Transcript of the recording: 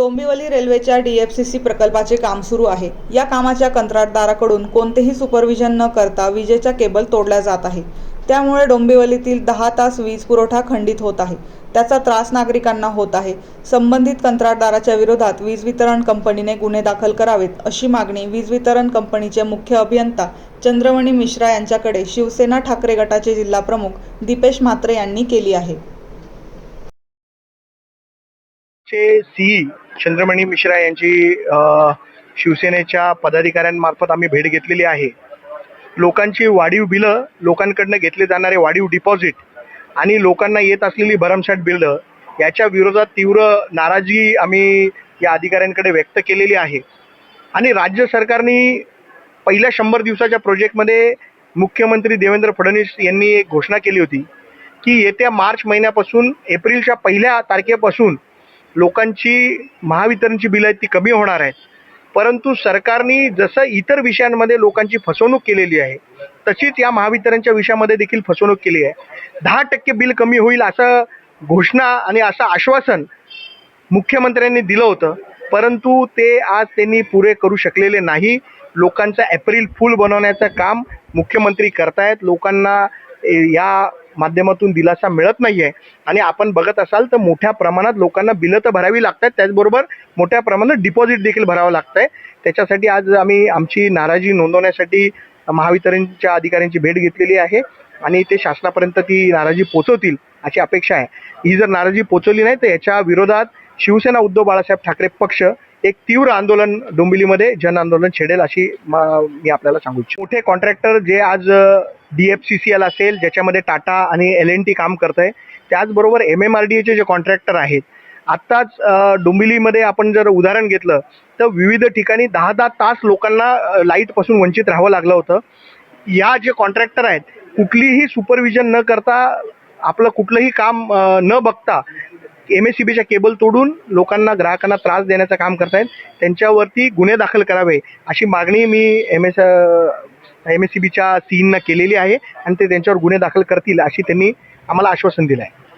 डोंबिवली रेल्वेच्या डीएफसीसी प्रकल्पाचे काम सुरू आहे. या कामाच्या कंत्राटदाराकडून कोणतेही सुपरविजन न करता विजेच्या केबल तोडल्या जात आहे. त्यामुळे डोंबिवलीतील दहा तास वीज पुरवठा खंडित होत आहे. त्याचा त्रास नागरिकांना होत आहे. संबंधित कंत्राटदाराच्या विरोधात वीज वितरण कंपनीने गुन्हे दाखल करावेत अशी मागणी वीज वितरण कंपनीचे मुख्य अभियंता चंद्रमणी मिश्रा यांच्याकडे शिवसेना ठाकरे गटाचे जिल्हाप्रमुख दीपेश म्हात्रे यांनी केली आहे. चे सी चंद्रमणी मिश्रा यांची शिवसेनेच्या पदाधिकाऱ्यांमार्फत आम्ही भेट घेतलेली आहे. लोकांची वाढीव बिलं लोकांकडनं घेतले जाणारे वाढीव डिपॉझिट आणि लोकांना येत असलेली भरमसाठ बिलं याच्या विरोधात तीव्र नाराजी आम्ही या अधिकाऱ्यांकडे व्यक्त केलेली आहे. आणि राज्य सरकारने पहिल्या शंभर दिवसाच्या प्रोजेक्टमध्ये मुख्यमंत्री देवेंद्र फडणवीस यांनी एक घोषणा केली होती की येत्या मार्च महिन्यापासून एप्रिलच्या पहिल्या तारखेपासून लोकांची महावितरणची बिलं आहेत ती कमी होणार आहेत. परंतु सरकारने जसं इतर विषयांमध्ये लोकांची फसवणूक केलेली आहे तशीच या महावितरणच्या विषयामध्ये देखील फसवणूक केली आहे. दहा टक्के बिल कमी होईल असं घोषणा आणि असं आश्वासन मुख्यमंत्र्यांनी दिलं होतं. परंतु ते आज त्यांनी पुरे करू शकलेले नाही. लोकांचा एप्रिल फुल बनवण्याचं काम मुख्यमंत्री करतायत. लोकांना ए, या माध्यमातून दिलासा मिळत नाही आहे आणि आपण बघत असाल तर मोठ्या प्रमाणात लोकांना बिलं तर भरावी लागतात. त्याचबरोबर मोठ्या प्रमाणात डिपॉझिट देखील भरावं लागतं आहे त्याच्यासाठी आज आम्ही आमची नाराजी नोंदवण्यासाठी महावितरणच्या अधिकाऱ्यांची भेट घेतलेली आहे आणि ते शासनापर्यंत ती नाराजी पोचवतील अशी अपेक्षा आहे. ही जर नाराजी पोचवली नाही तर याच्या विरोधात शिवसेना उद्धव बाळासाहेब ठाकरे पक्ष एक तीव्र आंदोलन डोंबिवलीमध्ये जन आंदोलन छेडेल अशी मी आपल्याला सांगू इच्छितो. मोठे कॉन्ट्रॅक्टर जे आज D F C C L असेल ज्याच्यामध्ये टाटा आणि एल एन टी काम करत आहे त्याचबरोबर एम एम आर डी एचे जे कॉन्ट्रॅक्टर आहेत आत्ताच डोंबिवलीमध्ये आपण जर उदाहरण घेतलं तर विविध ठिकाणी दहा दहा तास लोकांना लाईटपासून वंचित राहावं लागलं होतं. या जे कॉन्ट्रॅक्टर आहेत कुठलीही सुपरविजन न करता आपलं कुठलंही काम न बघता एम एस सी बीच्या केबल तोडून लोकांना ग्राहकांना त्रास देण्याचं काम करतायत त्यांच्यावरती गुन्हे दाखल करावे अशी मागणी मी M S M S C बीच्या सीईंना केलेली आहे आणि ते त्यांच्यावर गुन्हे दाखल करतील अशी त्यांनी आम्हाला आश्वासन दिलं आहे